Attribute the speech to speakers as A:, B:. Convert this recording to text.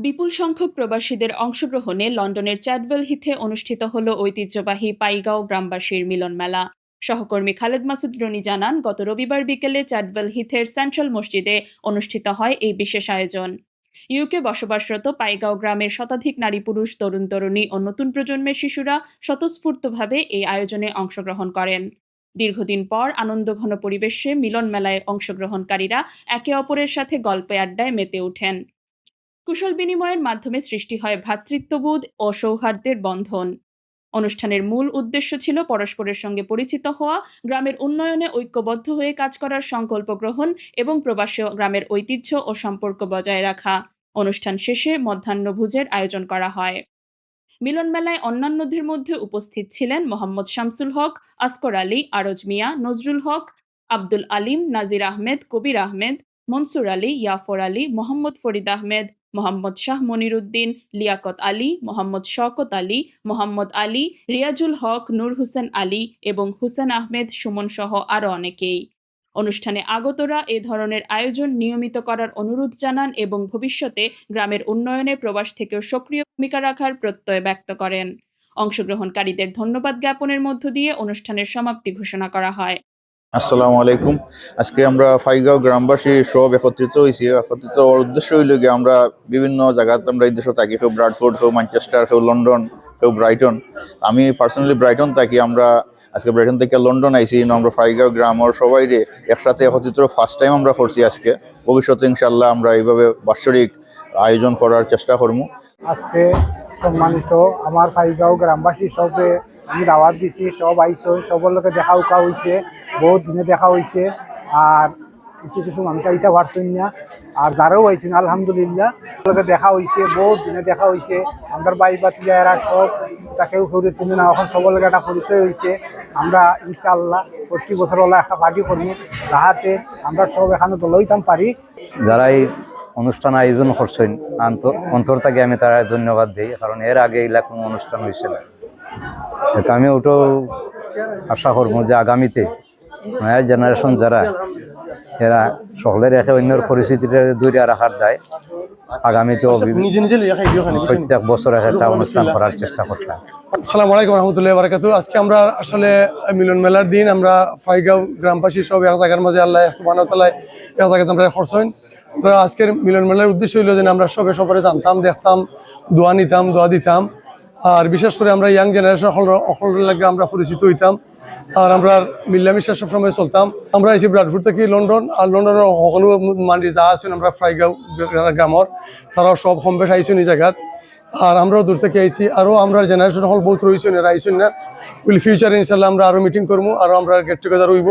A: বিপুল সংখ্যক প্রবাসীদের অংশগ্রহণে লন্ডনের চ্যাডওয়েল হিথে অনুষ্ঠিত হল ঐতিহ্যবাহী পাইগাঁও গ্রামবাসীর মিলন মেলা। সহকর্মী খালেদ মাসুদ রনি জানান, গত রবিবার বিকেলে চ্যাডওয়েল হিথের সেন্ট্রাল মসজিদে অনুষ্ঠিত হয় এই বিশেষ আয়োজন। ইউকে বসবাসরত পাইগাঁও গ্রামের শতাধিক নারী পুরুষ, তরুণ তরুণী ও নতুন প্রজন্মের শিশুরা স্বতঃস্ফূর্তভাবে এই আয়োজনে অংশগ্রহণ করেন। দীর্ঘদিন পর আনন্দঘন পরিবেশে মিলন মেলায় অংশগ্রহণকারীরা একে অপরের সাথে গল্পে আড্ডায় মেতে ওঠেন। কুশল বিনিময়ের মাধ্যমে সৃষ্টি হয় ভ্রাতৃত্ববোধ ও সৌহার্দ্যের বন্ধন। অনুষ্ঠানের মূল উদ্দেশ্য ছিল পরস্পরের সঙ্গে পরিচিত হওয়া, গ্রামের উন্নয়নে ঐক্যবদ্ধ হয়ে কাজ করার সংকল্প গ্রহণ এবং প্রবাসী গ্রামের ঐতিহ্য ও সম্পর্ক বজায় রাখা। অনুষ্ঠান শেষে মধ্যাহ্নভোজের আয়োজন করা হয়। মিলন মেলায় অন্যান্যদের মধ্যে উপস্থিত ছিলেন মোহাম্মদ শামসুল হক, আসকর আলী, আরজ মিয়া, নজরুল হক, আব্দুল আলিম, নাজির আহমেদ, কবির আহমেদ মনসুর আলী, ইয়াফর আলী, মোহাম্মদ ফরিদ আহমেদ, মোহাম্মদ শাহ মনিরুদ্দিন, লিয়াকত আলী, মোহাম্মদ শওকত আলী, মোহাম্মদ আলী, রিয়াজুল হক, নূর হোসেন আলী এবং হুসেন আহমেদ সুমন সহ আরও অনেকেই। অনুষ্ঠানে আগতরা এ ধরনের আয়োজন নিয়মিত করার অনুরোধ জানান এবং ভবিষ্যতে গ্রামের উন্নয়নে প্রবাস থেকেও সক্রিয় ভূমিকা রাখার প্রত্যয় ব্যক্ত করেন। অংশগ্রহণকারীদের ধন্যবাদ জ্ঞাপনের মধ্য দিয়ে অনুষ্ঠানের সমাপ্তি ঘোষণা করা হয়।
B: আসসালামু আলাইকুম। আজকে আমরা ফাইগাঁও গ্রামবাসী সব একত্রিত হয়েছি একত্রিত হওয়ার উদ্দেশ্য হইল গিয়ে আমরা বিভিন্ন জায়গাতে আমরা এই দেশে থাকি, কেউ ব্রাডফোর্ড, কেউ ম্যানচেস্টার, কেউ লন্ডন, কেউ ব্রাইটন। আমি পার্সোনালি ব্রাইটন থাকি, আমরা আজকে ব্রাইটন থেকে লন্ডন কিন্তু আমরা ফাইগাঁও গ্রামের সবাই রে একসাথে একত্রিত ফার্স্ট টাইম আমরা করছি আজকে। ভবিষ্যতে ইনশাল্লাহ আমরা এইভাবে বাৎসরিক আয়োজন করার চেষ্টা করব।
C: আজকে সম্মানিত আমার ফাইগাঁও গ্রামবাসী সবে আমি দাওয়াত দিছি, সব আইসো, সবার লোকে দেখা উকা হয়েছে বহুত দিনে দেখা হয়েছে আর কিছু কিছু মানুষ আইতে পারছেন না, আর যারাও আইছেন, আলহামদুলিল্লাহ। লোকে দেখা হয়েছে বহুত দিনে দেখা হয়েছে আমরা বাই বাতিজারা সব, তাকেও করেছিল না, এখন সবার লোকে একটা পরিচয় হয়েছে আমরা ইনশাআল্লাহ প্রতি বছর ওলা একটা পার্টি করব তাহাতে আমরা সব এখানে দলইতাম পারি।
D: যারা এই অনুষ্ঠান আয়োজন করছেন, অন্তর থেকে আমি তারা ধন্যবাদ দিই, কারণ এর আগে এইলা কোনো অনুষ্ঠান হয়েছিল আমি ওটাও আশা করব যে আগামীতে নয়া জেনারেশন যারা এরা সকলের একে অন্যর পরিস্থিতিটা দূরে রাখার দায় আগামীতেও প্রত্যেক বছর একটা অনুষ্ঠান করার চেষ্টা করতাম
E: আসসালামু আলাইকুম রহমতুল্লাহ বারাকাতু। আজকে আমরা আসলে মিলন মেলার দিন আমরা ফাইগাঁও গ্রামবাসী সব এক জায়গার মাঝে আল্লাহ তাল্লাহ এক জায়গাতে আমরা খরচইন আমরা আজকের মিলন মেলার উদ্দেশ্য হইল যে আমরা সবে সবারে জানতাম দেখতাম দোয়া নিতাম দোয়া দিতাম। আর বিশেষ করে আমরা ইয়াং জেনারেশন সকলের লাগে আমরা পরিচিত হইতাম। আর আমরা মিল্লামিশা সবসময় চলতাম। আমরা আইছি ব্রাডফুড থেকে লন্ডন, আর লন্ডনের সকলো মান্ডি যা আছেন আমরা ফ্রাইগাঁও গ্রামর, তারাও সব কম বেশ আইসুন এই জায়গাত। আর আমরাও দূর থেকে আইছি। আরও আমরা জেনারেশন হল বহুত রয়েছেন, এরা আইসুন না। উইল ফিউচার ইনশাল্লাহ আমরা আরও মিটিং করব আরও আমরা গেট টুগেদার হইব।